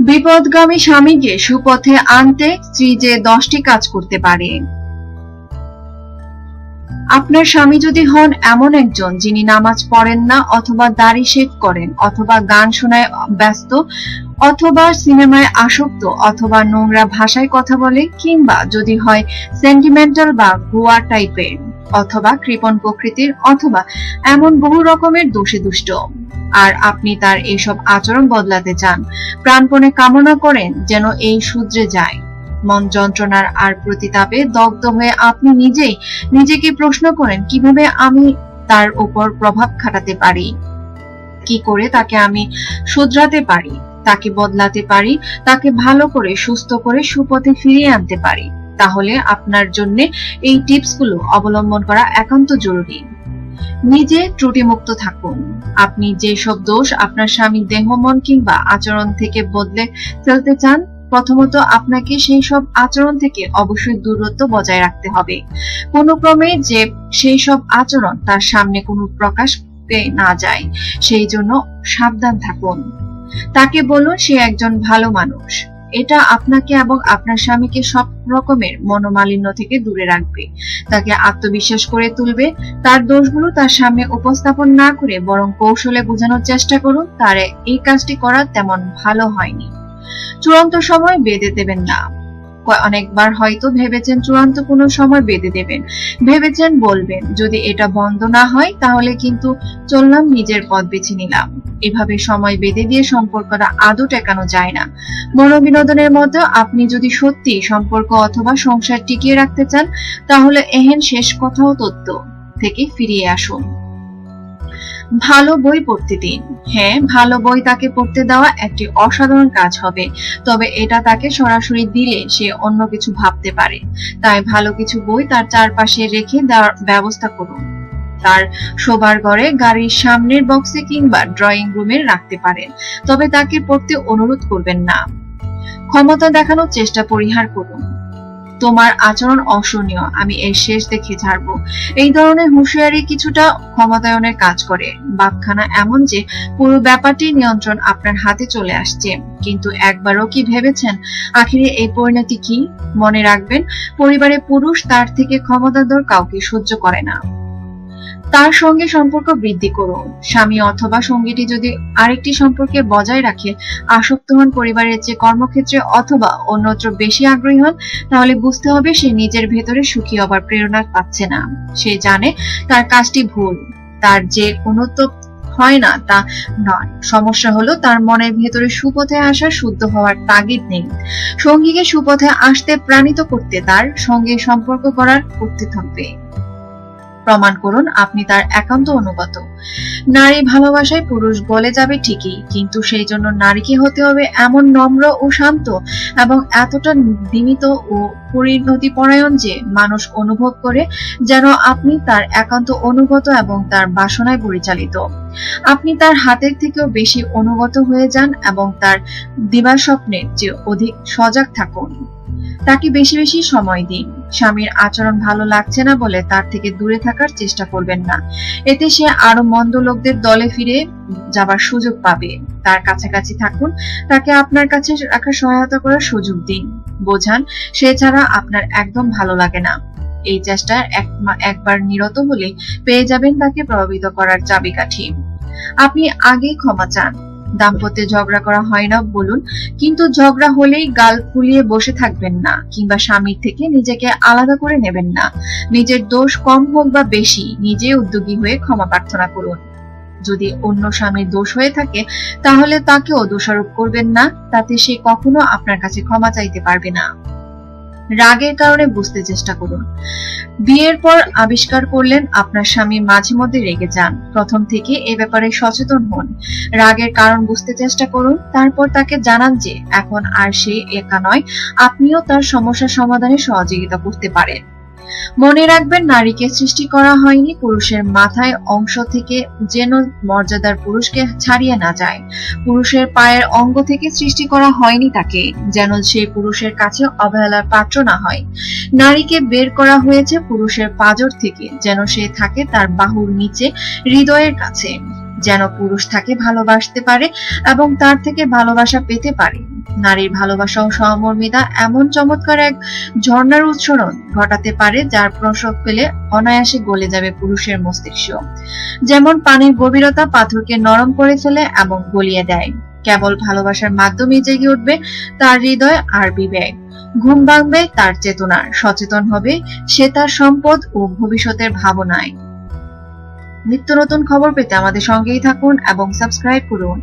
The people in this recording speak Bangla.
বিপদগামী স্বামীকে সুপথে আনতে স্ত্রী যে দশটি কাজ করতে পারে। আপনার স্বামী যদি হন এমন একজন যিনি নামাজ পড়েন না অথবা দাড়ি শেভ করেন অথবা গান শোনায় ব্যস্ত অথবা সিনেমায় আসক্ত অথবা নোংরা ভাষায় কথা বলে কিংবা যদি হয় সেন্টিমেন্টাল বা গোয়া টাইপের অথবা কৃপণ প্রকৃতির অথবা এমন বহু রকমের দোষে দুষ্ট। আর আপনি তার এইসব আচরণ বদলাতে চান। প্রাণপণে কামনা করেন যেন এই সূত্রে যায়। মন যন্ত্রণার আর প্রতিতাপে দগ্ধ হয়ে আপনি নিজেই নিজেকে প্রশ্ন করেন, কীভাবে আমি তার উপর প্রভাব খাটাতে পারি? কি করে তাকে আমি শুধরাতে পারি? তাকে বদলাতে পারি? তাকে ভালো করে, সুস্থ করে, সুপথে ফিরিয়ে আনতে পারি? তাহলে আপনার জন্য এই টিপসগুলো অবলম্বন করা একান্ত জরুরি। নিজে ত্রুটিমুক্ত থাকুন। আপনি যেসব দোষ আপনার স্বামীর দেহ, মন কিংবা আচরণ থেকে বদলে ফেলতে চান, প্রথমত আপনাকে সেই সব আচরণ থেকে অবশ্যই দূরত্ব বজায় রাখতে হবে। কোনো ক্রমে যে সেই সব আচরণ তার সামনে কোনো প্রকাশ না যায়, সেই জন্য সাবধান থাকুন। তাকে বলুন, সে একজন ভালো মানুষ। এটা আপনাকে এবং আপনার স্বামীকে সব রকমের মনোমালিন্য থেকে দূরে রাখবে। তাকে আত্মবিশ্বাস করে তুলবে। তার দোষগুলো তার সামনে উপস্থাপন না করে বরং কৌশলে বোঝানোর চেষ্টা করুন। তার এই কাজটি করা তেমন ভালো হয়নি। চূড়ান্ত সময় বেঁধে দেবেন না। অনেকবার হয়তো ভেবেছেন চূড়ান্ত কোনো সময় বেঁধে দেবেন। ভেবেছেন বলবেন, যদি এটা বন্ধ না হয়, তাহলে কিন্তু চললাম নিজের পথ বেছে নিলাম। এভাবে সময় বেঁধে দিয়ে সম্পর্কটা আদৌ টেকানো যায় না। মনোবিনোদনের মতো আপনি যদি সত্যি সম্পর্ক অথবা সংসার টিকিয়ে রাখতে চান, তাহলে এহেন শেষ কথাও তত্ত্ব থেকে ফিরিয়ে আসুন। ভালো বই পড়তে দিন। হ্যাঁ ভালো বই তাকে পড়তে দেওয়া একটি অসাধারণ কাজ হবে। তবে এটা তাকে সরাসরি দিলে সে অন্য কিছু ভাবতে পারে। তাই ভালো কিছু বই তার চারপাশে রেখে দেওয়ার ব্যবস্থা করুন। তার শোবার ঘরে গাড়ির সামনের বক্সে কিংবা ড্রয়িং রুমে রাখতে পারেন। তবে তাকে পড়তে অনুরোধ করবেন না। ক্ষমতা দেখানোর চেষ্টা পরিহার করুন। তোমার আচরণ অসহনীয়। আমি এর শেষ দেখে ছাড়ব। এই ধরনের হুঁশিয়ারি কিছুটা ক্ষমতায়নের কাজ করে। বাপখানা এমন যে পুরো ব্যাপারটি নিয়ন্ত্রণ আপনার হাতে চলে আসছে। কিন্তু একবারও কি ভেবেছেন? আখিরে এই পরিণতি কি? মনে রাখবেন পরিবারে পুরুষ তার থেকে ক্ষমতাধর কাউকে সহ্য করে না। তার সঙ্গে সম্পর্ক বৃদ্ধি করুন। স্বামী অথবা সঙ্গীটি যদি আরেকটি সম্পর্কে বজায় রাখে, আসক্ত হন পরিবারের চেয়ে কর্মক্ষেত্রে অথবা অন্যত্র বেশি আগ্রহী হন, তাহলে বুঝতে হবে সে নিজের ভেতরে সুখী হবার প্রেরণা পাচ্ছে না। সে জানে তার কাজটি ভুল, তার যে উন্নত হয় না তা নয়। সমস্যা হলো তার মনের ভেতরে সুপথে আসা শুদ্ধ হওয়ার তাগিদ নেই। সঙ্গীকে সুপথে আসতে প্রাণিত করতে তার সঙ্গে সম্পর্ক করার করতে থাকবে প্রমাণ করুন আপনি তার একান্ত অনুগত। নারী ভালোবাসায় পুরুষ গলে যাবে ঠিকই, কিন্তু সেই জন্য নারীকে হতে হবে এমন নম্র ও শান্ত এবং এতটা বিনীত ও পরিণতি পরায়ণ যে মানুষ অনুভব করে যেন আপনি তার একান্ত অনুগত এবং তার বাসনায় পরিচালিত। আপনি তার হাতের থেকেও বেশি অনুগত হয়ে যান এবং তার দিবা স্বপ্নের চেয়ে অধিক সজাগ থাকুন। তাকে বেশি বেশি সময় দিন। স্বামীর আচরণ ভালো লাগছে না বলে তার থেকে দূরে থাকার চেষ্টা করবেন না। এতে সে আরও মন্দ লোকদের দলে ফিরে যাবার সুযোগ পাবে। তার কাছাকাছি থাকুন, তাকে আপনার কাছে রাখার সহায়তা করার সুযোগ দিন। বোঝান, সে ছাড়া আপনার একদম ভালো লাগে না। এই চেষ্টা এক- একবার নিরত হলে পেয়ে যাবেন তাকে প্রভাবিত করার চাবিকাঠি। আপনি আগেই ক্ষমা চান। দাম্পত্যে ঝগড়া করা হয় না, বলুন। কিন্তু ঝগড়া হলেই গাল ফুলিয়ে বসে থাকবেন না, কিংবা স্বামীর থেকে নিজেকে আলাদা করে নেবেন না। নিজের দোষ কম হোক বা বেশি, নিজে উদ্যোগী হয়ে ক্ষমা প্রার্থনা করুন। যদি অন্য স্বামীর দোষ হয়ে থাকে, তাহলে তাকেও দোষারোপ করবেন না, তাতে সে কখনো আপনার কাছে ক্ষমা চাইতে পারবে না। রাগের কারণে বুঝতে চেষ্টা করুন। বিয়ের পর আবিষ্কার করলেন আপনার স্বামী মাঝে মধ্যে রেগে যান। প্রথম থেকে এ ব্যাপারে সচেতন হন। রাগের কারণ বুঝতে চেষ্টা করুন, তারপর তাকে জানান যে এখন আর সে একা নয়, আপনিও তার সমস্যা সমাধানে সহযোগিতা করতে পারেন। মনে রাখবেন, নারীকে সৃষ্টি করা হয়নি, পুরুষের মাথায় অংশ থেকে যেন মর্যাদার পুরুষকে ছাড়িয়ে না যায়। পুরুষের পায়ের অঙ্গ থেকে সৃষ্টি করা হয়নি তাকে, যেন সে পুরুষের কাছে অবহেলার পাত্র না হয়। নারীকে বের করা হয়েছে পুরুষের পাজর থেকে, যেন সে থাকে তার বাহুর নিচে, হৃদয়ের কাছে। যেন পুরুষ তাকে ভালোবাসতে পারে এবং তার থেকে ভালোবাসা পেতে পারে। নারীর ভালোবাসা ও সহমর্মিতা এমন চমৎকার এক ঝর্ণার উচ্ছরণ ঘটাতে পারে যার প্রসব পেলে অনায়াসে গলে যাবে পুরুষের মস্তিষ্ক। যেমন পানির গভীরতা পাথরকে নরম করে ফেলে এবং গলিয়ে দেয়। কেবল ভালোবাসার মাধ্যমে জেগে উঠবে তার হৃদয় আর বিবেক। ঘুম ভাঙবে তার চেতনা। সচেতন হবে সে তার সম্পদ ও ভবিষ্যতের ভাবনায়। নিত্য নতুন খবর পেতে আমাদের সঙ্গেই থাকুন এবং সাবস্ক্রাইব করুন।